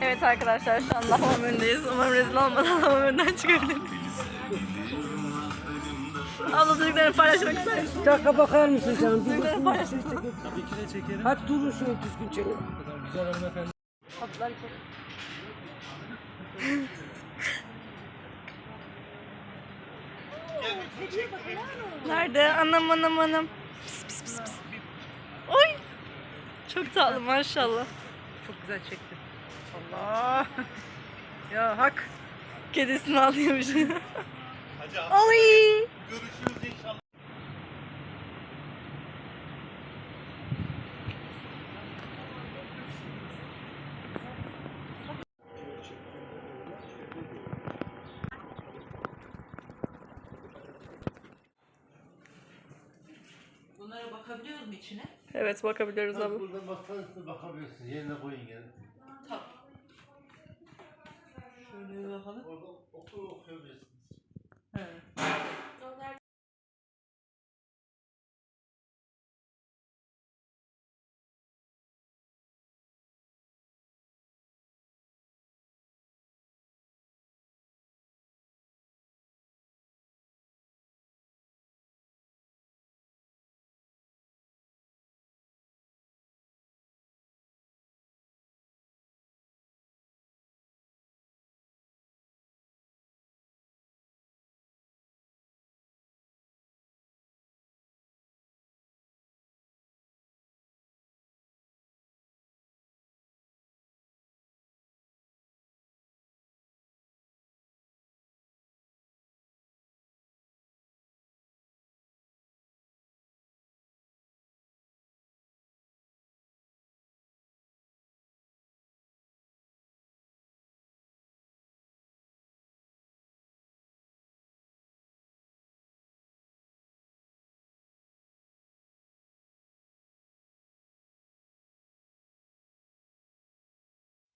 Evet arkadaşlar şu anda hamam önündeyiz. Umarım rezil olmadan hamam önünden çıkabiliriz. Abla çocuklarını paylaşmak ister misin? Bir dakika bakar mısın canım? Bir Çocuklarını paylaşmak ister Tabii ki de çekerim. Hadi durun şöyle düzgün çekin. Güzel hanımefendi. Tatlılar çok. Nerede? Anam anam anam. Pis pis pis pis. Oy. Çok tatlı maşallah. Çok güzel çektin. Allah. ya hak. Kedisini alıyormuş. Hacı abi Oy. görüşürüz inşallah. Bunlara bakabiliyor mu içine? Evet bakabiliyoruz abla. buradan baksanız bakabiliyorsun. Yerine koyun 하는? 어, 그, 옥토로 회의했습니다.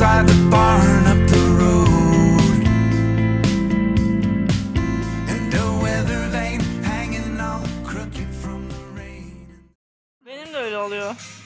outside the barn up the road. And a weather vane hanging all crooked from the rain. Benim de öyle oluyor.